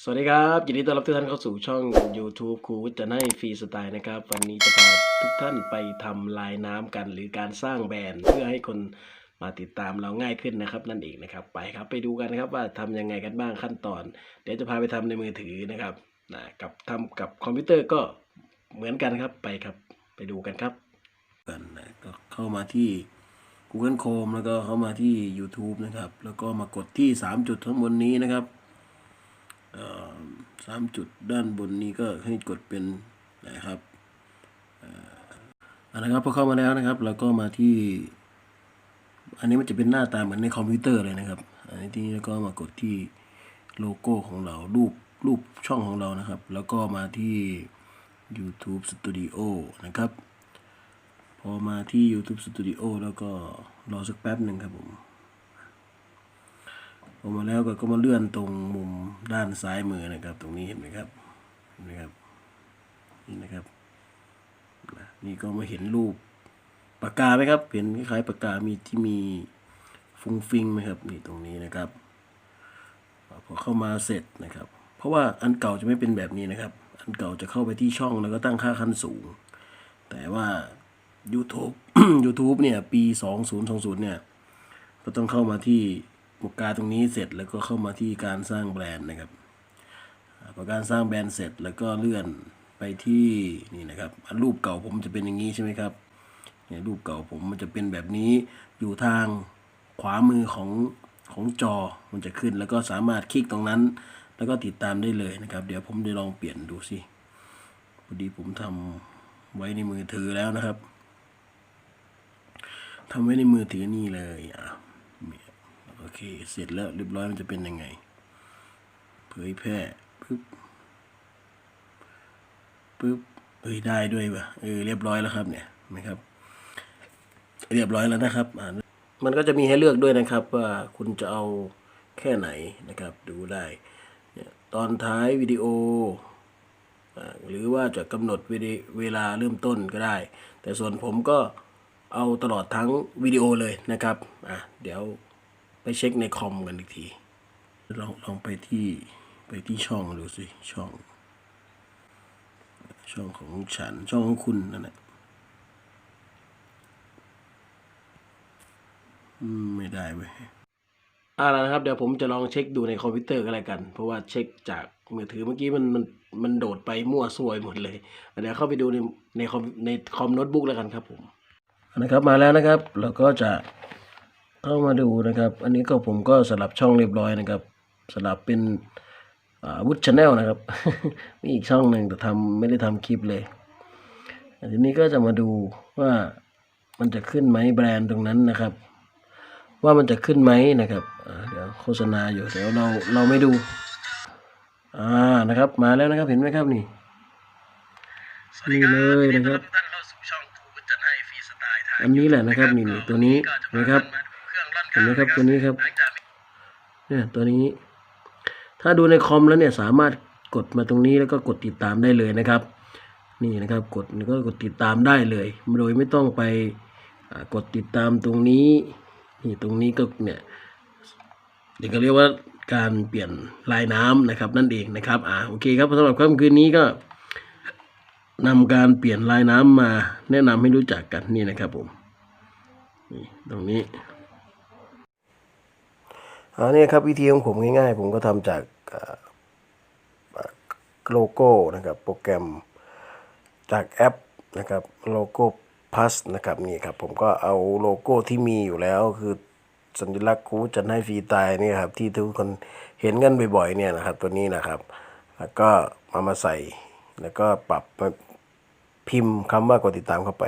สวัสดีครับ ยินดีต้อนรับทุกท่านเข้าสู่ช่อง YouTube ครูจารณ์ให้ฟรีสไตล์นะครับ วันนี้จะพาทุกท่านไปทำลายน้ำกัน หรือการสร้างแบรนด์เพื่อให้คนมาติดตามเราง่ายขึ้นนะครับ นั่นเองนะครับ ไปครับไปดูกันนะครับว่าทำยังไงกันบ้างขั้นตอน เดี๋ยวจะพาไปทำในมือถือนะครับนะกับทำกับคอมพิวเตอร์ก็เหมือนกันครับไปครับไปดูกันครับกันนะก็เข้ามาที่ Google Chrome แล้วก็เข้ามาที่ YouTube นะครับ แล้วก็มากดที่ 3 จุดข้างบนนี้นะครับ สามจุดด้านบนนี้ก็ให้กดเป็นนะครับอันนะครับพอเข้ามาแล้วนะครับ เราก็มาที่ อันนี้มันจะเป็นหน้าตาเหมือนในคอมพิวเตอร์เลยนะครับ อันนี้ที่แล้ก็มากดที่โลโก้ของเรารูปรูปช่องของเรานะครับ แล้วก็มาที่ YouTube Studio นะครับ พอมาที่ YouTube Studio แล้วก็รอสักแป๊บหนึ่งครับผม พอมาแล้วก็ก็มาเลื่อนตรงมุมด้านซ้ายมือนะครับ ตรงนี้เห็นไหมครับเห็นไหมครับนี่นะครับนะนี่ก็มาเห็นรูปปากกาไหมครับเห็นคล้ายๆปากกามีที่มีฟุ้งฟิงไหมครับนี่ตรงนี้นะครับพอเข้ามาเสร็จนะครับ เพราะว่าอันเก่าจะไม่เป็นแบบนี้นะครับ อันเก่าจะเข้าไปที่ช่องแล้วก็ตั้งค่าขั้นสูง แต่ว่า YouTube YouTube เนี่ยปี 2020 เนี่ย ก็ต้องเข้ามาที่ ปากกาตรงนี้เสร็จแล้วก็เข้ามาที่การสร้างแบรนด์นะครับพอการสร้างแบรนด์เสร็จแล้วก็เลื่อนไปที่นี่นะครับรูปเก่าผมจะเป็นอย่างนี้ใช่ไหมครับเนี่ยรูปเก่าผมมันจะเป็นแบบนี้อยู่ทางขวามือของของจอมันจะขึ้นแล้วก็สามารถคลิกตรงนั้น แล้วก็ติดตามได้เลยนะครับ เดี๋ยวผมจะลองเปลี่ยนดูสิพอดีผมทำไว้ในมือถือแล้วนะครับทำไว้ในมือถือนี่เลยอะ โอเค เสร็จแล้วเรียบร้อยมันจะเป็นยังไง เผยแพร่ปึ๊บปึ๊บเอ้ยได้ด้วยปะเออเรียบร้อยแล้วครับเนี่ยเห็นะครับ เรียบร้อยแล้วนะครับอ่ามันก็จะมีให้เลือกด้วยนะครับ ว่าคุณจะเอาแค่ไหนนะครับ ดูได้เนี่ยตอนท้ายวิดีโอ หรือว่าจะกำหนดเวลาเวลาเริ่มต้นก็ได้ แต่ส่วนผมก็เอาตลอดทั้งวิดีโอเลยนะครับอะเดี๋ยว ไปเช็คในคอมกันอีกที ลองลองไปที่ไปที่ช่องดูสิ ช่อง ช่องของฉันช่องของคุณนั่นแหละไม่ได้เว้ยอ่าแล้วนะครับ เดี๋ยวผมจะลองเช็คดูในคอมพิวเตอร์ก็แล้วกัน เพราะว่าเช็คจากมือถือเมื่อกี้มันมันมันโดดไปมั่วซวยหมดเลย เดี๋ยวเข้าไปดูในในคอมในคอมโน้ตบุ๊กแล้วกันครับผมนะครับมาแล้วนะครับ เราก็จะ เข้ามาดูนะครับ อันนี้ก็ผมก็สลับช่องเรียบร้อยนะครับ สลับเป็นอาวุธชาแนลนะครับ มีอีกช่องหนึ่งแต่ทำไม่ได้ทำคลิปเลยอันทีนี้ก็จะมาดูว่ามันจะขึ้นไหมแบรนด์ตรงนั้นนะครับ ว่ามันจะขึ้นไหมนะครับอ่าเดี๋ยวโฆษณาอยู่เดี๋ยวเราเราไม่ดูอ่านะครับ มาแล้วนะครับเห็นไหมครับนี่นี่เลยนะครับ อันนี้แหละนะครับนี่นี่ตัวนี้นะครับ เห็นไหมครับตัวนี้ครับเนี่ยตัวนี้ ถ้าดูในคอมแล้วเนี่ยสามารถกดมาตรงนี้แล้วก็กดติดตามได้เลยนะครับ นี่นะครับกดก็กดติดตามได้เลย โดยไม่ต้องไปกดติดตามตรงนี้นี่ตรงนี้ก็เนี่ยเดี๋ยวก็เรียกว่าการเปลี่ยนลายน้ำนะครับ นั่นเองนะครับอ่าโอเคครับสำหรับค่ำคืนนี้ก็นำการเปลี่ยนลายน้ำมาแนะนำให้รู้จักกันนี่นะครับผมนี่ตรงนี้ อันนี้ครับวิธีของผมง่ายๆ ผมก็ทำจากโลโก้นะครับโปรแกรมจากแอปนะครับโลโก้พัสนะครับนี่ครับผมก็เอาโลโก้ที่มีอยู่แล้วคือสัญลักษณ์คูจันให้ฟรีตายนี่ครับที่ทุกคนเห็นกันบ่อยๆเนี่ยนะครับตัวนี้นะครับ แล้วก็มามาใส่แล้วก็ปรับพิมพ์คำว่ากดติดตามเข้าไป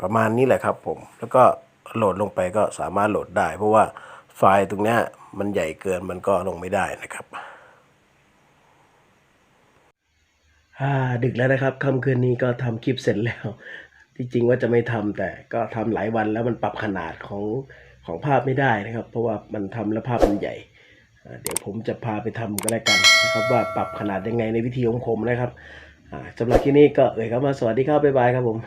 ประมาณนี้แหละครับผม แล้วก็โหลดลงไปก็สามารถโหลดได้ เพราะว่า ไฟล์ตรงนี้มันใหญ่เกินมันก็ลงไม่ได้นะครับอาดึกแล้วนะครับค่ำคืนนี้ก็ทำคลิปเสร็จแล้ว ที่จริงว่าจะไม่ทำแต่ก็ทำหลายวันแล้วมันปรับขนาดของของภาพไม่ได้นะครับ เพราะว่ามันทำแล้วภาพมันใหญ่ เดี๋ยวผมจะพาไปทำก็แล้วกันนะครับว่าปรับขนาดยังไงในวิธีของผมนะครับอาสำหรับที่นี้ก็เอ่ยครับมาสวัสดีครับบ๊ายบายครับผม